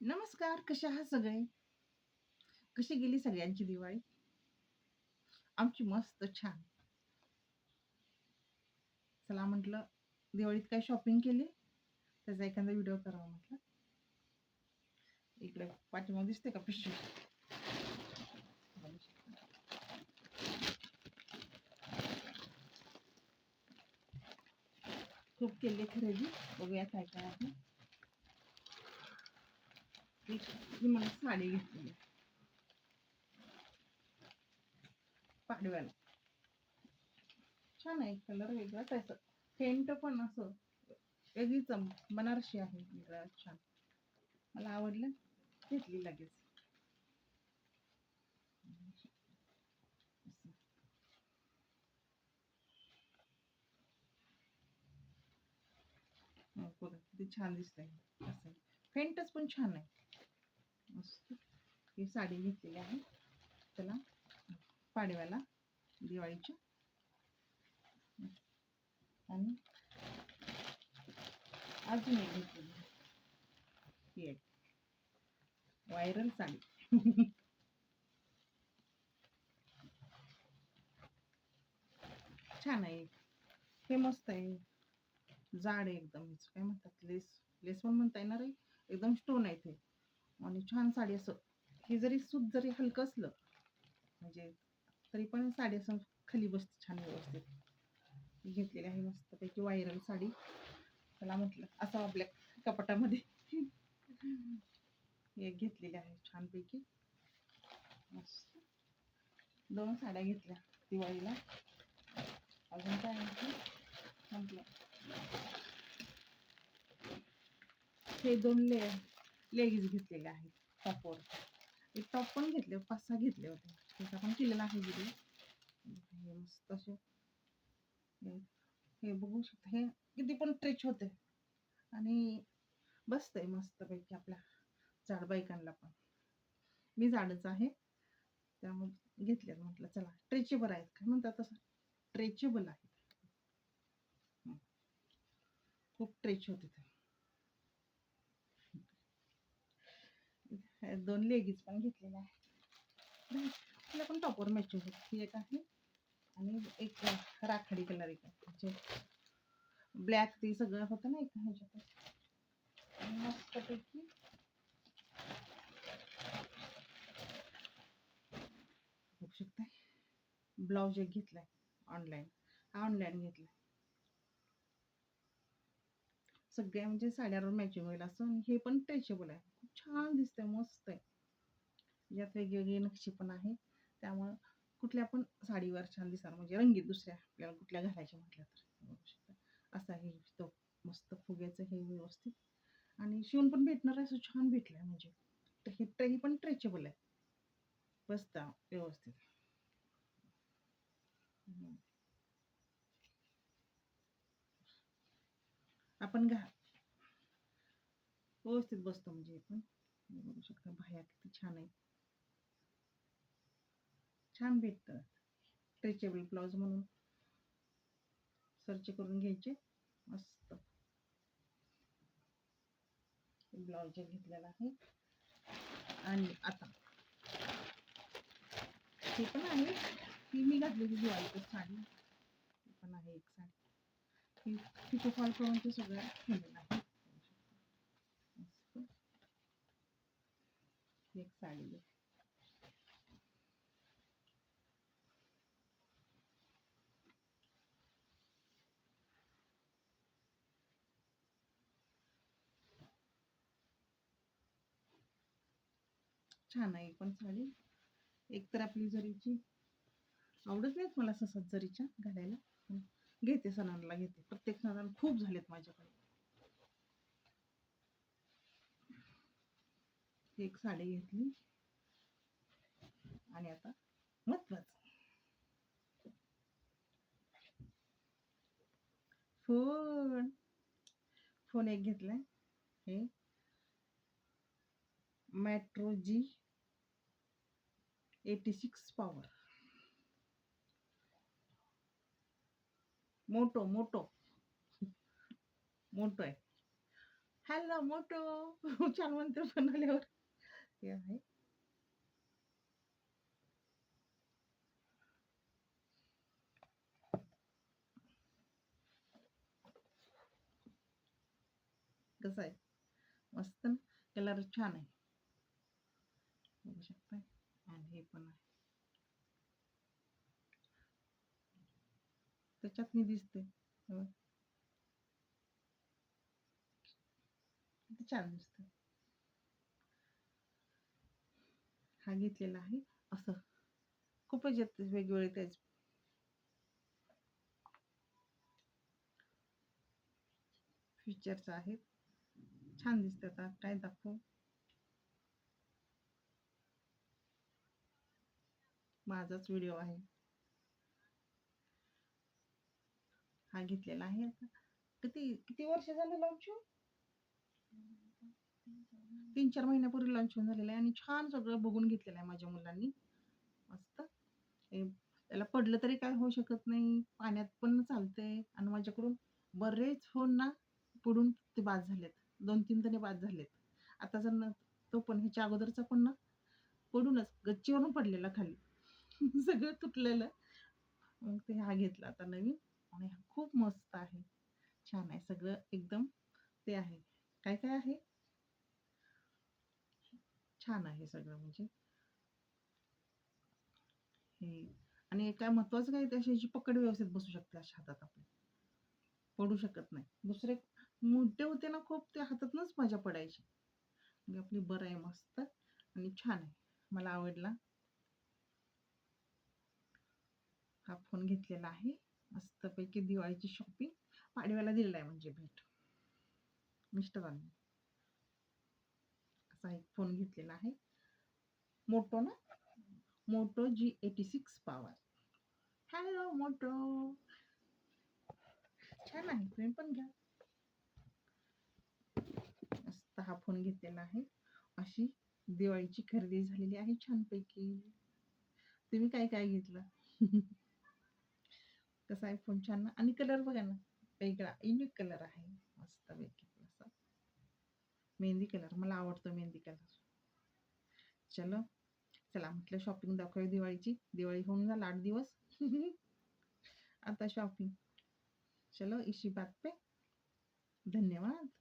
नमस्कार कशा आहात सगळे? कशी गेली सगळ्यांची दिवाळी? आमची मस्त छान. चला म्हटलं दिवाळीत काय शॉपिंग केली? त्याचा एखादा व्हिडिओ करावा म्हटलं. इकडे पाठीमाग दिसते का पिशवी? खूप केली खरेदी. बघूया काय काय आहे. ही मला साडी घेतली. पाडव्याला. छान आहे कलर वेगळाच आहे. फेंट पण असं वेगळीच अं, बनारसी आहे वेगळा छान. मला आवडलं घेतली लगेच. हो, बघा किती छान दिसतंय. असं. फेंटच पण छान आहे. ही साडी घेतलेली आहे. त्याला पाडव्याला दिवाळीच्या. आणि अजून एक घेतलेली आहे. ही एक. व्हायरल साडी. छान आहे. हे मस्त आहे. जाड आहे एकदम. काय म्हणतात? लेस लेस पण म्हणता येणार आहे. एकदम स्टोन आहे ते. आणि छान साडी असं हे जरी सूत जरी हलकं असलं म्हणजे तरी पण साडी असं खाली बसते छान व्यवस्थित. घेतलेली आहे मस्तपैकी वायरल साडी. त्याला म्हटलं असं आपल्या कपाटामध्ये. एक घेतलेली आहे छानपैकी. मस्त. दोन साड्या घेतल्या दिवाळीला. अजून काय म्हटलं. हे दोन ले लेगीज घेतलेले आहेत टॉपवर. एक टॉप पण घेतले पाच सहा घेतले होते. त्याचा पण केलेला आहे हे मस्त असे. हे बघू शकता. हे किती पण ट्रेच होते. आणि बसतंय मस्तपैकी आपल्या जाड बायकांना पण. मी जाडच आहे. त्यामुळे घेतले म्हटलं चला ट्रेचेबल आहेत काय म्हणतात तसं ट्रेचेबल आहेत. खूप ट्रेच होते ते हे दोन लेगीज पण घेतलेल्या आहेत. तिला पण टॉपवर मॅचिंग होत ही एक आहे आणि एक राखाडी कलर एक आहे. म्हणजे ब्लॅक ते सगळं होतं ना एका ह्याच्यात मस्तपैकी बघू शकताय. ब्लाऊज एक घेतलाय ऑनलाईन हा ऑनलाईन घेतलाय. सगळ्या म्हणजे साड्यावर मॅचिंग होईल असं हे पण स्ट्रेचेबल आहे. छान दिसतंय मस्त आहे यात वेगवेगळी नक्षी पण आहे. त्यामुळं कुठल्या पण साडीवर छान दिसणार म्हणजे रंगीत दुसऱ्या आपल्याला कुठल्या घालायच्या म्हटल्या तर. असा हे तो मस्त फुग्याचं हे व्यवस्थित. आणि शिवून पण भेटणार आहे असं छान भेटलंय म्हणजे. तर हे ट्रे पण ट्रेचेबल आहे. बसता व्यवस्थित. आपण घा व्यवस्थित बसतो म्हणजे पण बघू शकता बाह्या किती छान आहे. छान भेटतं स्ट्रेचेबल ब्लाऊज म्हणून. सर्च करून घ्यायचे. मस्त. ब्लाऊज घेतलेला आहे. आणि आता. हे पण आहे. ती मी घातलेली दिवाळी साडी. पण आहे एक साडी. ही तिथं फॉल करून ते सगळं ठेवलेलं आहे मस्त. एक साडी छान आहे पण साडी. एक तर आपली जरीची आवडत नाहीत मला ससत जरीच्या घालायला घेते सणांना घेते. प्रत्येक सणाला खूप झालेत माझ्याकडे. एक साडी घेतली. आणि आता महत्वाचं. फोन. फोन एक घेतलाय. हे. Metro G eighty six power Moto Moto Moto आहे. हॅलो मोटो छान म्हणते बनवल्यावर हे। कसं मस्त कलर छान आहे. बघू शकताय आणि हे पण आहे. त्याच्यात मी दिसते. हे छान हा घेतलेला आहे. असं. खूपच येत वेगवेगळे त्याच. फीचर्स आहेत. छान दिसतात. आता काय दाखवू? माझाच व्हिडिओ आहे. हा घेतलेला आहे किती किती वर्ष झालं लावचू तीन चार महिन्यापूर्वी लॉन्च होऊन झालेलं आहे आणि छान सगळं बघून घेतलेलं आहे माझ्या मुलांनी. मस्त. हे त्याला पडलं तरी काय होऊ शकत नाही. पाण्यात पण चालतंय आणि माझ्याकडून बरेच फोन ना पुढून ते बाद झालेत. दोन तीन तरी बाद झालेत. आता जर ना तो पण ह्याच्या अगोदरचा पण ना पडूनच गच्चीवरून पडलेला खाली. सगळं तुटलेलं. मग ते हा घेतला आता नवीन आणि हा खूप मस्त आहे. छान आहे सगळं एकदम. ते आहे. काय काय आहे? छान आहे सगळं म्हणजे. हे आणि काय महत्वाचं काय त्याची याची पकड व्यवस्थित बसू शकते अशा हातात आपल्या पडू शकत नाही. दुसरे मोठे होते ना खूप ते हातातनच मजा पडायची. म्हणजे आपली बरं आहे मस्त आणि छान आहे. मला आवडला. हा फोन घेतलेला आहे. मस्तपैकी दिवाळीची शॉपिंग पाडव्याला दिलेला आहे म्हणजे भेट. मिस्टरांनी. असा एक फोन घेतलेला आहे. मोटो ना? Moto G eighty six power hello Moto. छान आहे तुम्ही पण घ्या. मस्त हा फोन घेतलेला आहे. अशी दिवाळीची खरेदी झालेली आहे छानपैकी. तुम्ही काय काय घेतलं? कसा आहे फोन? छान ना? आणि कलर बघा ना. वेगळा युनिक कलर आहे. मस्त पैकी मेहंदी कलर मला आवडतो मेहंदी कलर. चलो चला म्हटलं शॉपिंग दाखवूया दिवाळीची. दिवाळी होऊन जा आठ दिवस. आता शॉपिंग चलो इशी बात पे धन्यवाद.